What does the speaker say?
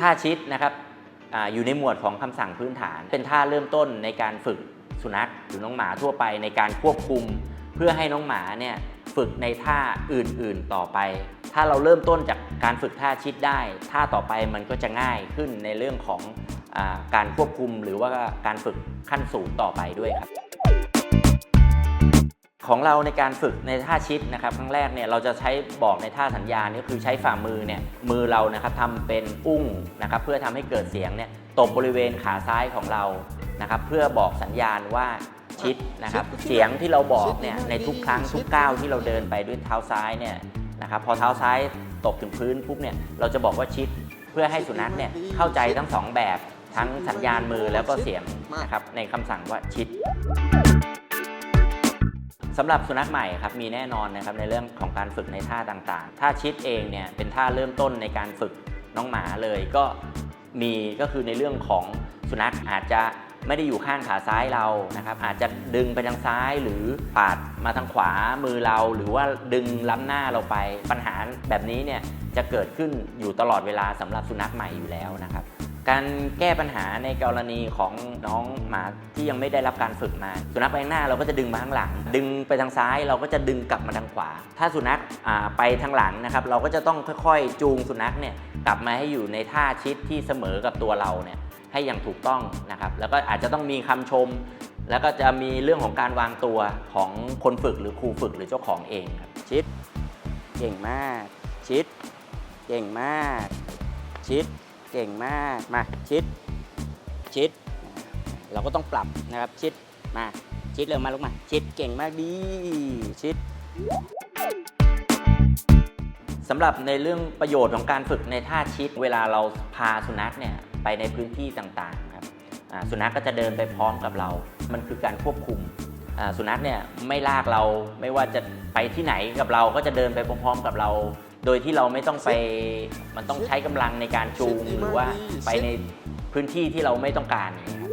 ท่าชิดนะครับออยู่ในหมวดของคำสั่งพื้นฐาน เป็นท่าเริ่มต้นในการฝึกสุนัขหรือน้องหมาทั่วไปในการควบคุม เพื่อให้น้องหมาเนี่ยฝึกในท่าอื่นๆต่อไป ถ้าเราเริ่มต้นจากการฝึกท่าชิดได้ ท่าต่อไปมันก็จะง่ายขึ้นในเรื่องของอการควบคุมหรือว่าการฝึกขั้นสูงต่อไปด้วยครับ ของเราในการฝึกในท่าชิดนะครับครั้งแรกเนี่ยเราจะใช้บอกในท่าสัญญาณก็คือใช้ฝ่ามือเนี่ยมือเรานะครับทำเป็นอุ้งนะครับเพื่อทำให้เกิดเสียงเนี่ยตบบริเวณขาซ้ายของเรานะครับเพื่อบอกสัญญาณว่าชิดนะครับเสียงที่เราบอกเนี่ยในทุกครั้งทุกก้าวที่เราเดินไปด้วยเท้าซ้ายเนี่ยนะครับพอเท้าซ้ายตกถึงพื้นปุ๊บเนี่ยเราจะบอกว่าชิดเพื่อให้สุนัขเนี่ยเข้าใจทั้งสองแบบทั้งสัญญาณมือแล้วก็เสียงนะครับในคำสั่งว่าชิด สำหรับสุนัขใหม่ครับมีแน่นอนนะครับในเรื่องของการฝึกในท่าต่างๆ ท่าชิดเองเนี่ยเป็นท่าเริ่มต้นในการฝึกน้องหมาเลยก็มีก็คือในเรื่องของสุนัขอาจจะไม่ได้อยู่ข้างขาซ้ายเรานะครับอาจจะดึงไปทางซ้ายหรือปาดมาทางขวามือเรา หรือว่าดึงล้ำหน้าเราไปปัญหาแบบนี้เนี่ยจะเกิดขึ้นอยู่ตลอดเวลาสำหรับสุนัขใหม่อยู่แล้วนะครับ การแก้ปัญหาในกรณีของน้องหมาที่ยังไม่ได้รับการฝึกมา สุนัขไปข้างหน้าเราก็จะดึงมาข้างหลัง ดึงไปทางซ้ายเราก็จะดึงกลับมาทางขวา ถ้าสุนัขไปทางหลังนะครับเราก็จะต้องค่อยๆ จูงสุนัขเนี่ยกลับมาให้อยู่ในท่าชิดที่เสมอกับตัวเราเนี่ยให้อย่างถูกต้องนะครับ แล้วก็อาจจะต้องมีคำชม แล้วก็จะมีเรื่องของการวางตัวของคนฝึกหรือครูฝึกหรือเจ้าของเองครับชิดเก่งมาก ชิดเก่งมาก ชิด เก่งมาก มาชิด ชิด เราก็ต้องปรับนะครับ ชิด มา ชิดเร็วมาลูกมา ชิดเก่งมากดี ชิดสำหรับในเรื่องประโยชน์ของการฝึกในท่าชิด เวลาเราพาสุนัขเนี่ยไปในพื้นที่ต่างๆครับสุนัขก็จะเดินไปพร้อมกับเรา มันคือการควบคุมสุนัขเนี่ยไม่ลากเราไม่ว่าจะไปที่ไหนกับเราก็จะเดินไปพร้อมๆกับเรา โดยที่เราไม่ต้องไปมันต้องใช้กำลังในการจูงหรือว่าไปในพื้นที่ที่เราไม่ต้องการอย่างเงี้ยครับ